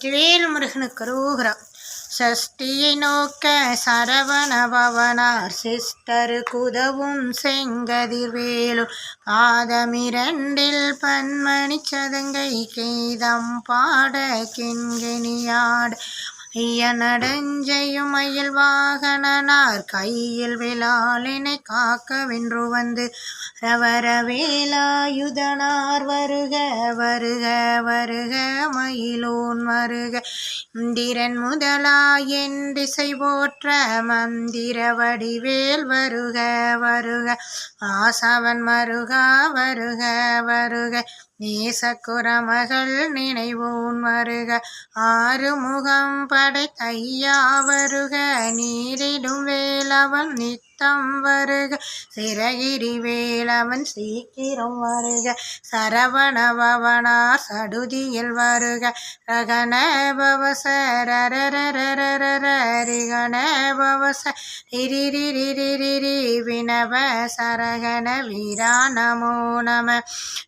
வெற்றிவேல் முருகனுக்கு ரோகரா சஷ்டியை நோக்க சரவண பவனார் சிஸ்டர் குதவும் செங்கதிர்வேலு பாதமிரண்டில் பன்மணி சதங்கை கீதம் பாட கிண்கிணியாடு ஐயனடஞ்செய்யும் மயில் வாகனனார் கையில் விழாலினை காக்க வென்று வந்து ரவரவேலாயுதனார் வருக வருக வருக மயிலோன் வருக. இந்திரன் முதலாயின் திசை போற்ற மந்திர வடிவேல் வருக வருக. ஆசவன் மருகா வருக வருக. நேசக்குற மகள் நினைவூன் வருக. ஆறுமுகம் படை கையா வருக. நீரிடும் வேலவன் நிற்க நித்தம் வருக. சிறகிரி வேலவன் சீக்கிரம் வருக. சரவண பவனா சடுதியில் வருக. ரகண பவச ரரரரரரரிகண பவச ரிரிரிரிரிரி வினவ சரகண வீரா நமோ நம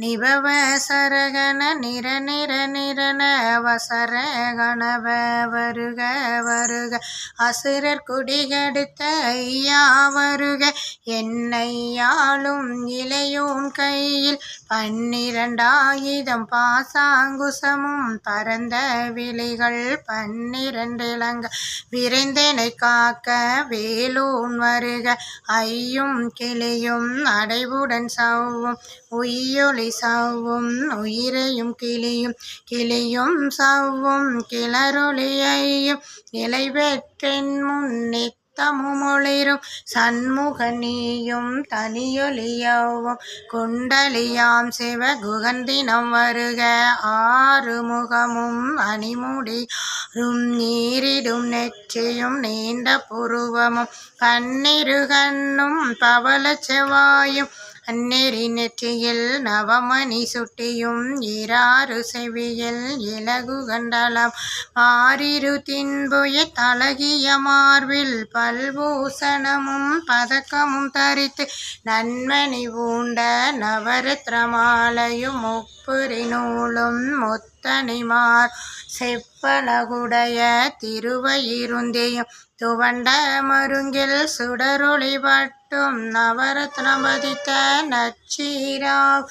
நிபவ சரகண நிர நிர நிரன வசர கணவ வருக வருக. அசுரர் குடிகெடுத்த ஐயா வருக. என்னையாளும் இளையோன் கையில் பன்னிரண்டாயுதம் பாசாங்குசமும் பரந்த விழிகள் பன்னிரண்டிலங்க விரைந்தனை காக்க வேலூன் வருக. ஐயும் கிளியும் அடைவுடன் சவ்வும். உய்யொளி சவ்வும் உயிரையும் கிளியும். கிளியும் சவ்வும் கிளரொளியையும் நிலை பெற்றின் முன்னே நித்தமுமொளிரும் சண்முகனியும் தனியொலியவும். குண்டலியாம் சிவகுகன் தினம் வருக. ஆறுமுகமும் அணிமுடியும் நீரிடும் நெற்றியும் நீண்ட புருவமும். கண்ணிரு கண்ணும் பவள செவாயும் அந்நெறி நெற்றியில் நவமணி சுட்டியும் இராறு செவியில் இலகு கண்டலம். மாறிரு தின்புய தலகிய மார்பில் பல்பூசணமும் பதக்கமும் தரித்து நன்மணி பூண்ட நவரத்னமாலையும் செப்புரி நூலும் முத்தனிமார். செப்பலகுடைய திருவயிருந்தேயும் துவண்ட மருங்கில் சுடரொளி பட்டும் நவரத்னம் பதித்த நச்சீராவ்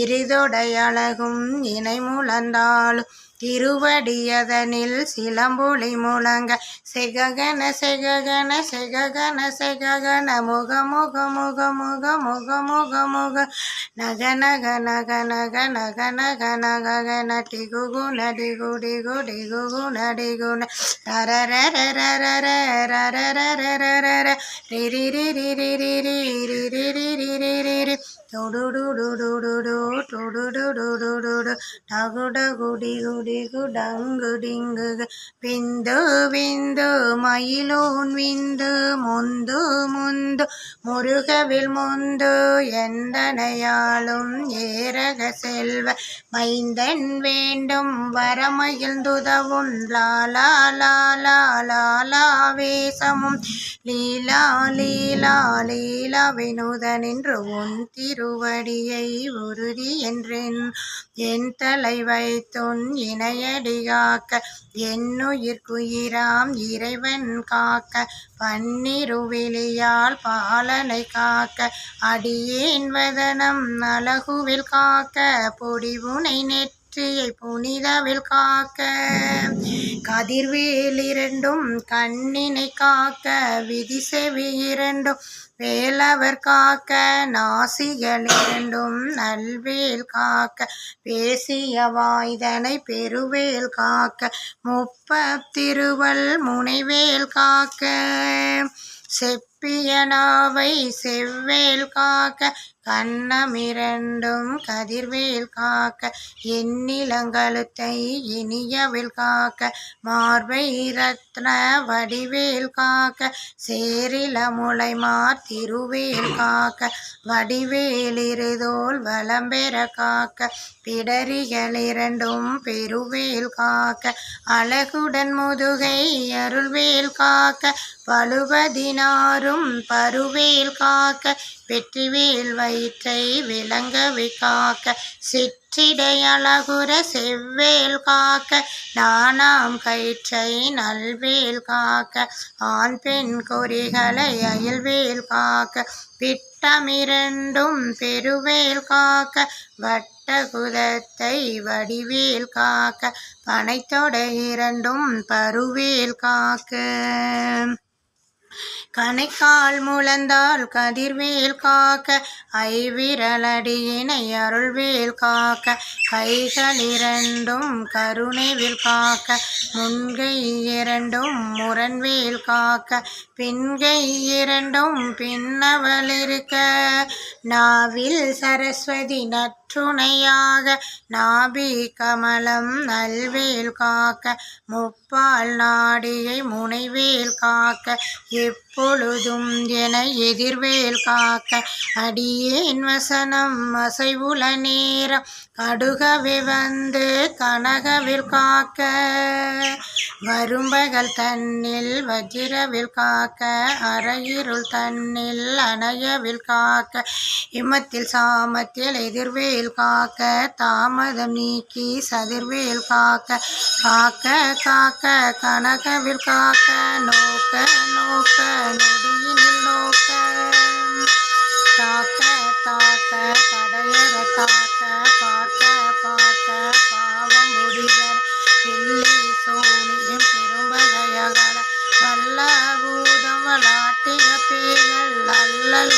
இருதொடையழகும் இணை முழந்தாலும் திருவடியதனில் சிலம்பொலி முழங்க செககன செககன செககன செககன முக முக முக முக முக முக முக நக நக நக நக நக நக நக கன குகு நடிகு டிகு குடி நடிகு நடி குண ரரரரரரரரரரரரரர ரி ரி ரி ரி ரி ரி ரி ரி ரி ரி ரி ரி ரி டுடுடுடுடுடுடு டுடுடுடுடுடு டகுடகுடி குடி குடங்கு டிங்கு விந்து விந்து மயிலோன் விந்து முந்து முந்து. முருகவில் முந்து எந்தனையாளும் ஏரக செல்வ. மைந்தன் வேண்டும் வரமகிழ்ந்துதவும் லாலா லாலா லாலா வேசமும். லீலா லீலா லீலா வினோதனின்று உன் திருவடியை உறுதி என்றேன். என் தல வைத்துன் இணையடி காக்க என்னுயிர்க்குயிராம் இறைவன் காக்க பன்னிருவிழியால் பாலனை காக்க அடியேன் வதனம் அழகுவில் காக்க பொடிவுனை நெற்றியை புனிதவில் காக்க. கதிர்வேல் இரண்டும் கண்ணினை காக்க விதி செவி இரண்டும் வேலவர் காக்க நாசிகள் இரண்டும் நல்வேல் காக்க பேசிய வாய்தனை பெருவேல் காக்க முப்பத்திருவல் முனைவேல் காக்க செப்பியனாவை செவ்வேல் காக்க கண்ணமிரண்டும் கதிர்வேல் காக்க எண்ணிலங்கழுத்தை இனியவில் காக்க மார்பை ரத்ன வடிவேல் காக்க சேரில முளைமார் திருவேல் காக்க வடிவேலிருதோல் வலம்பெற காக்க பிடரிகளிரண்டும் பெருவேல் காக்க அழகுடன் முதுகை அருள்வேல் காக்க பழுவதினாரும் பருவேல் காக்க வெற்றிவேல் வை வயிற்றை விளங்கவை காக்க சிற்றிடையழகுற செவ்வேல் காக்க நாணாம் கயிற்றை நல்வேல் காக்க ஆண் பெண் கொறிகளை அயல்வேல் காக்க பிட்டமிரண்டும் பெருவேல் காக்க வட்டகுதத்தை வடிவேல் காக்க பனைத்தொடை இரண்டும் பருவேல் காக்க. கணைக்கால் முழந்தால் கதிர்வேல் காக்க ஐவிரலடியினை அருள்வேல் காக்க கைகள் இரண்டும் கருணைவேல் காக்க முன்கை இரண்டும் முரண்வேல் காக்க பின்கை இரண்டும் பின்னவளிருக்க நாவில் சரஸ்வதி துணையாக நாபி கமலம் நல்வேல் காக்க முப்பால் நாடியை முனைவேல் காக்க எப்பொழுதும் என எதிர்வேல் காக்க. அடியேன் வசனம் அசைவுல நேரம் கடுகவே வந்து கனகவில் காக்க. வரும்பகல் தன்னில் வஜிரவில் காக்க அரையிருள் தன்னில் அணையவில் காக்க. இமத்தில் சாமத்தில் எதிர்வேல் காக்க தாமதம் நீக்கி சதிர்வேல் காக்க காக்க காக்க கனகவில் காக்க நோக்க நோக்க நொடியினில் நோக்க. காக்க தாக்க கடையற தாக்க பார்க்க பார்க்க பாவம் முடிவர் பில்லி சோனியும் பெரும்பகையகல வல்ல பூதம் வளாட்டிக பேகள் அல்லல்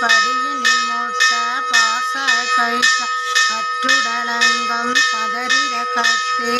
படியினில் மூட்ட பாச கைத்த அற்றுடலங்கம் பதறிட கட்டே.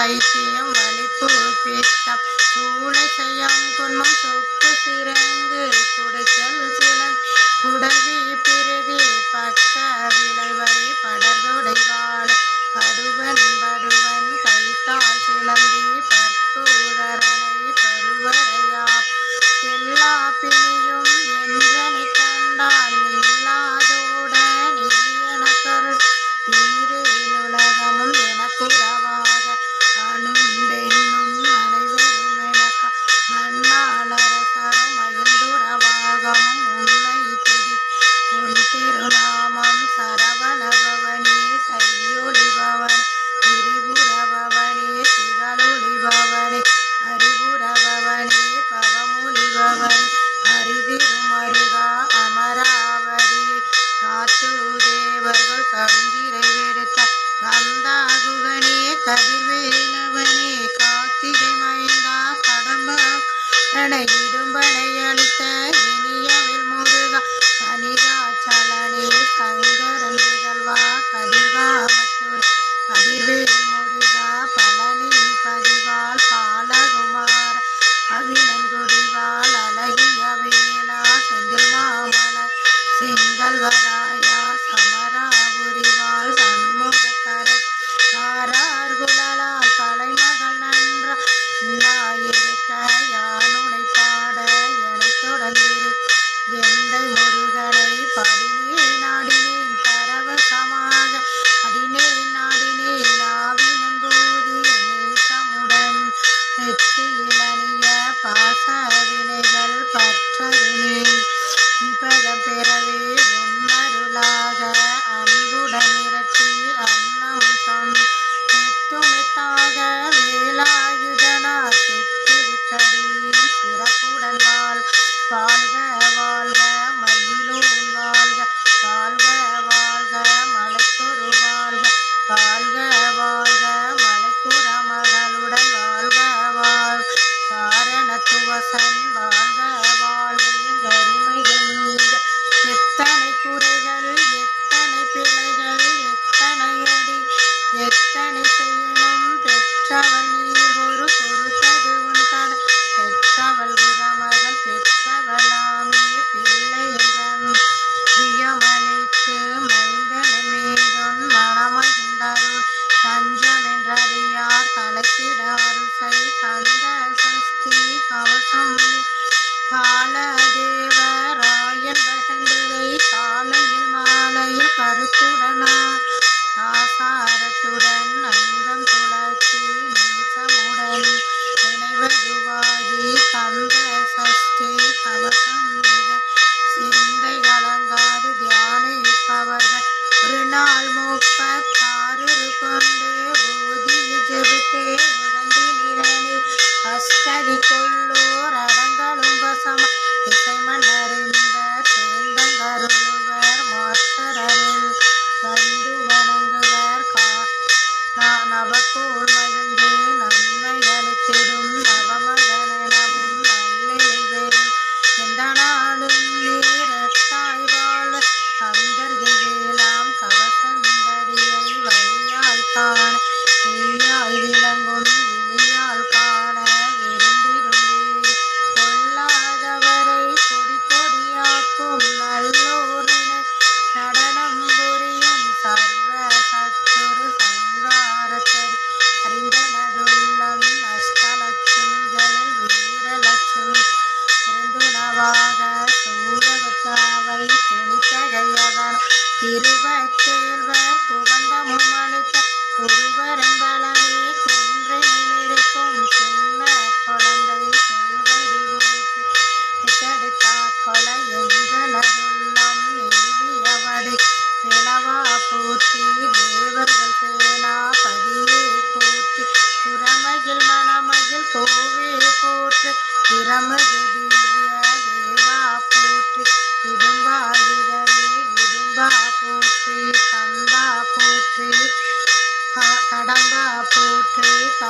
பாதம் சைத்தியம் வலிப்பு பித்தம். சூளை செய்யம் குன்மம் சொக்கு சிறங்கு குடைச்சல் சிலன். உடல்வி பிரிவி பக்க விளைவை படர்தொடைவாள் படுவன் படுவன் கைத்தால் சிலந்தி பற்பூதரனை பருவரையா எல்லா பிணியும்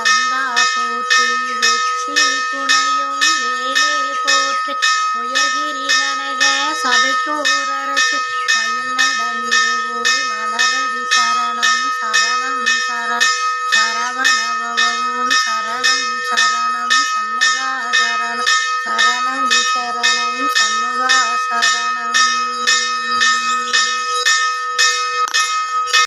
கந்தா போற்றி வெற்றி துணையும் வேலே போற்றி. உயர்கிரி கனக சபைக்கூற